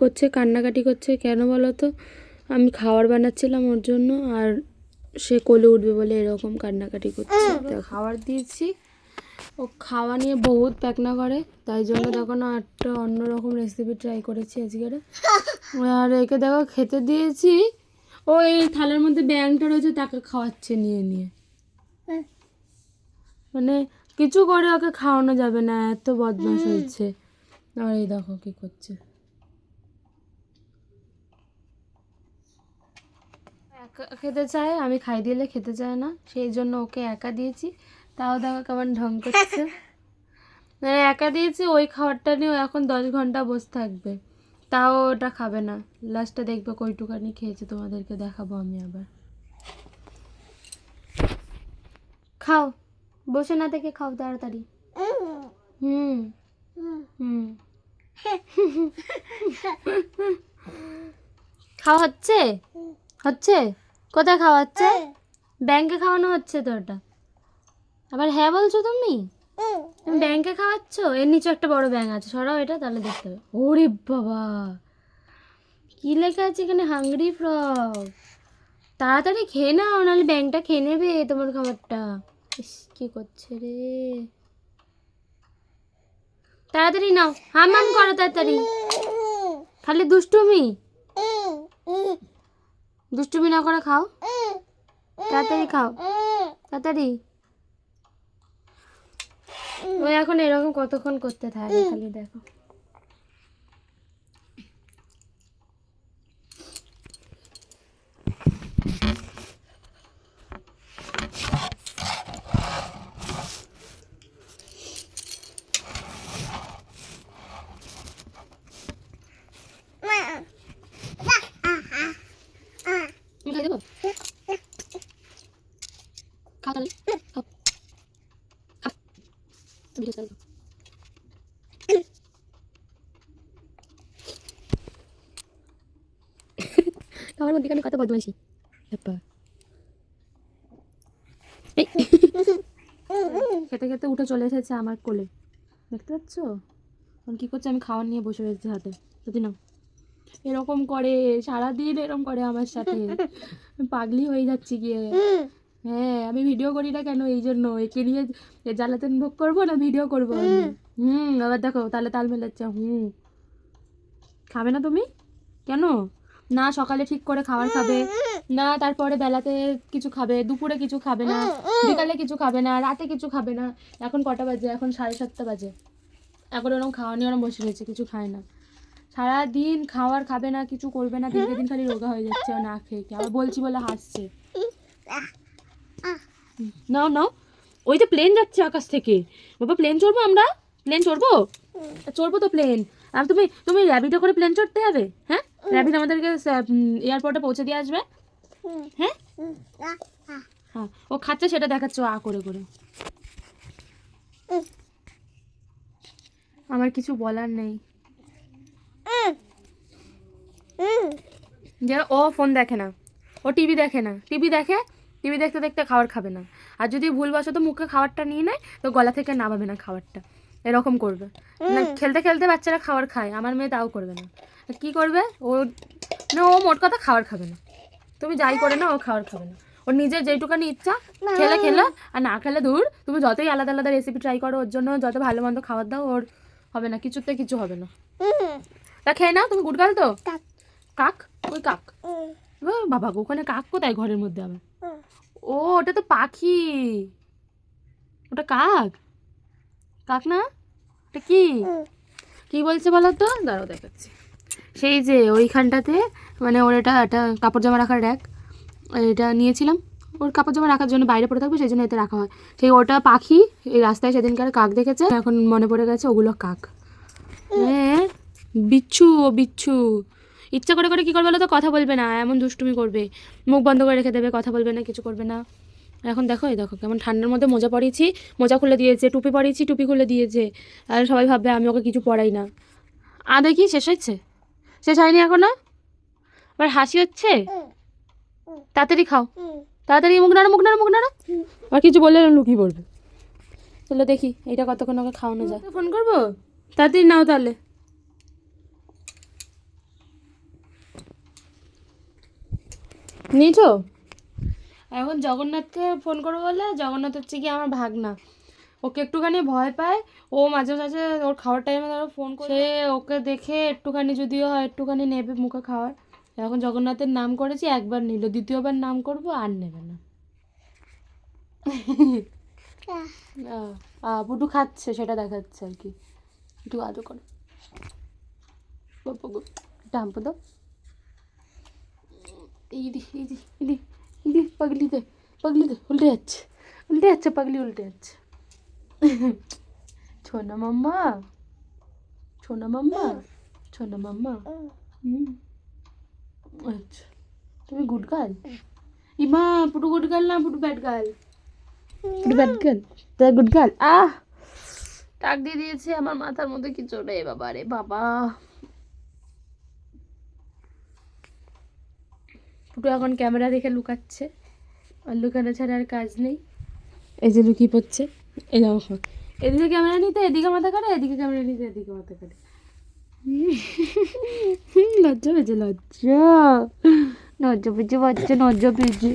করছে কান্নাকাটি করছে কেন বলো তো? আমি খাবার বানাচ্ছিলাম ওর জন্য আর সে কোলে উঠবে বলে এরকম কান্নাকাটি করছে। খাবার দিয়েছি। ও খাওয়া নিয়ে বহুত প্যাকনা করে তাই জন্য তখন একটা অন্যরকম রেসিপি ট্রাই করেছি আজকের। আর একে দেখো খেতে দিয়েছি। ও এই থালার মধ্যে ব্যাংটা রয়েছে তাকে খাওয়াচ্ছে নিয়ে নিয়ে। মানে কিছু করে ওকে খাওয়ানো যাবে না এত বদমাশ হয়েছে। আর এই দেখো কি করছে। খেতে চায় আমি খাই দিলে খেতে চায় না। সেই জন্য ওকে একা দিয়েছি। তাও দেখো কেমন ঢং করছে। মানে একা দিয়েছি ওই খাবারটা নিয়ে ও এখন দশ ঘণ্টা বসে থাকবে। তাও ওটা খাবে না। লাস্টে দেখবে কইটুকানি খেয়েছে তোমাদেরকে দেখাবো আমি আবার। খাও। বসে না থেকে খাও তাড়াতাড়ি। হুম। হুম। খাওয়া হচ্ছে? হচ্ছে? কোথায় খাওয়াচ্ছে? ব্যাংকে খাওয়ানো হচ্ছে তো ওটা। আবার হ্যাঁ বলছো তুমি? তুমি ব্যাংকে খাওয়াচ্ছ? এর নিচে একটা বড় ব্যাংক আছে। সরাও এটা তাহলে দেখতে হবে ওরে বাবা! কি লেখা আছে এখানে? হাংরি ফ্রগ তাড়াতাড়ি খেয়ে নাও নাহলে ব্যাংকটা খেয়ে নেবে তোমার খাবারটা। ইস কি করছে রে? তাড়াতাড়ি নাও। হাম হাম করো তাড়াতাড়ি। খালি দুষ্টুমি। দুষ্টুমি না করে খাও। তাড়াতাড়ি খাও। তাড়াতাড়ি। ওই এখন এরকম কতক্ষণ করতে থাকে খালি দেখো তুমি খাই দেবো খাও তাহলে খাও খাও ভিডিও চালু। খাওয়ার মধ্যে কত বদমাইশি? এই। খেতে খেতে উঠে চলে এসেছে আমার কোলে। দেখতে পাচ্ছ? এখন কী করছে? আমি খাওয়ার নিয়ে বসে রয়েছে হাতে। যদি না। এরকম করে, সারাদিন এরকম করে আমার সাথে। পাগলি হয়ে যাচ্ছি গিয়ে। হ্যাঁ আমি ভিডিও করি না কেন? এই জন্য। একে নিয়ে জ্বালাতন ভোগ করব না ভিডিও করব হুম। আবার দেখো তাহলে তাল মেলাচ্ছে। হুম। খাবে না তুমি? কেন? না সকালে ঠিক করে খাবার খাবে। না তারপরে বেলাতে কিছু খাবে দুপুরে কিছু খাবে না বিকালে কিছু খাবে না রাতে কিছু খাবে না। এখন কটা বাজে? এখন সাড়ে সাতটা বাজে। এখন ওরকম খাওয়া নিয়ে ওরম বসে রয়েছে কিছু খায় না। সারাদিন খাওয়ার খাবে না কিছু করবে না দিনকে দিন খালি রোগা হয়ে যাচ্ছে না খেয়ে খেয়ে। আবার বলছি বলে হাসছে। নাও নাও ওই তো প্লেন যাচ্ছে আকাশ থেকে। বাবা প্লেন চড়বো আমরা? প্লেন চড়বো? চড়বো তো প্লেন আর তুমি তুমি র্যাবিটে করে প্লেন চড়তে হবে হ্যাঁ? র্যাবিট আমাদেরকে এয়ারপোর্টে পৌঁছে দিয়ে আসবে? হ্যাঁ? হ্যাঁ ও খাচ্ছে সেটা দেখাচ্ছে আ করে করে। আমার কিছু বলার নেই। যে ও ফোন দেখে না। ও টিভি দেখে না। টিভি দেখে টিভি দেখতে দেখতে খাবার খাবে না। আর যদি ভুলবশত মুখে খাবারটা নিয়ে নেয় তো গলা থেকে নামাবে না খাবারটা। এরকম করবে। না খেলতে খেলতে বাচ্চারা খাবার খায় আমার মেয়ে তাও করবে না। কি করবে? ও না ও মোট কথা খাবার খাবে না। তুমি যাই করে না ও খাবার খাবে না। ওর নিজের যেটুকানি ইচ্ছা খেলে খেলে আর না খেলে দূর তুমি যতই আলাদা আলাদা রেসিপি ট্রাই করো ওর জন্য যত ভালো মন্দ খাবার দাও ওর হবে না কিছুতে কিছু হবে না। তা খেয়ে নাও তুমি গুড গার্ল তো? কাক। ওই কাক। ও বাবা গো ওখানে কাক কোথায় ঘরের মধ্যে আবার? ও, ওটা তো পাখি। ওটা কাক? কাক না? ওটা কি? কি বলছে বলো তো? দাঁড়াও, দেখাচ্ছি। সেই যে ওইখানটাতে মানে ওর এটা একটা কাপড় জামা রাখার র্যাক এটা নিয়েছিলাম। ওর কাপড় জামা রাখার জন্য বাইরে পড়ে থাকবে, সেই জন্য এতে রাখা হয়। সেই ওটা পাখি, এই রাস্তায় সেদিনকার কাক দেখেছে, এখন মনে পড়ে গেছে ওগুলো কাক। হ্যাঁ বিচ্ছু ও বিচ্ছু। ইচ্ছা করে করে কী করবে বলো তো? কথা বলবে না এমন দুষ্টুমি করবে। মুখ বন্ধ করে রেখে দেবে কথা বলবে না কিছু করবে না। এখন দেখো এই দেখো কেমন ঠান্ডার মধ্যে মোজা পরিয়েছি মোজা খুলে দিয়েছে টুপি পরিয়েছি টুপি খুলে দিয়েছে। আর সবাই ভাববে আমি ওকে কিছু পড়াই না। আ দেখি শেষ হচ্ছে শেষ হয়নি এখনও? আবার হাসি হচ্ছে? তাড়াতাড়ি খাও। তাড়াতাড়ি মুখ নাড়ো মুখ নাড়ো মুখ নাড়ো। আর কিছু বললে লুকিয়ে পড়বে। চলো দেখি এটা কতক্ষণ ওকে খাওয়ানো যায়। ফোন করব? তাড়াতাড়ি নাও তাহলে। নিয়েছো? এখন জগন্নাথকে ফোন করব বলে জগন্নাথ হচ্ছে কি আমার ভাগনা। ওকে একটুখানি ভয় পায় ও মাঝে মাঝে ওর খাওয়ার টাইমে ধরো ফোন করে। ওকে দেখে একটুখানি যদিও হয় একটুখানি নেবে মুখে খাওয়ার। এখন জগন্নাথের নাম করেছি একবার নিল দ্বিতীয়বার নাম করব আর নেবে না। পুটু খাচ্ছে সেটা দেখাচ্ছে আর কি। একটু আদর করো। হাম্পু দাও। ইদি ইদি ইদি ইদি পাগলি দে পাগলি দে উল্টে যাচ্ছে উল্টে যাচ্ছে, পাগলি উল্টে যাচ্ছে। ছোনা মাম্মা ছোনা মাম্মা ছোনা মাম্মা। হুম। আচ্ছা তুমি গুড গার্ল ইমা, পুটু গুড গার্ল না Putu bad girl Putu bad girl তাই গুড গার্ল আহ! টাক দিয়ে দিয়েছে, আমার মাথার মধ্যে কিছু রে বাবা রে বাবা। পুটু এখন ক্যামেরা দেখে লুকাচ্ছে। আর লুকানো ছাড়া আর কাজ নেই। এই যে লুকিয়ে পড়ছে। এই দেখো। এদিকে ক্যামেরা নিতে, এদিকে মাথা করে এদিকে ক্যামেরা নিতে, এদিকে মাথা করে লজ্জা পেয়েছে, লজ্জা। লজ্জা পেয়েছে বাচ্চা লজ্জা পেয়েছে।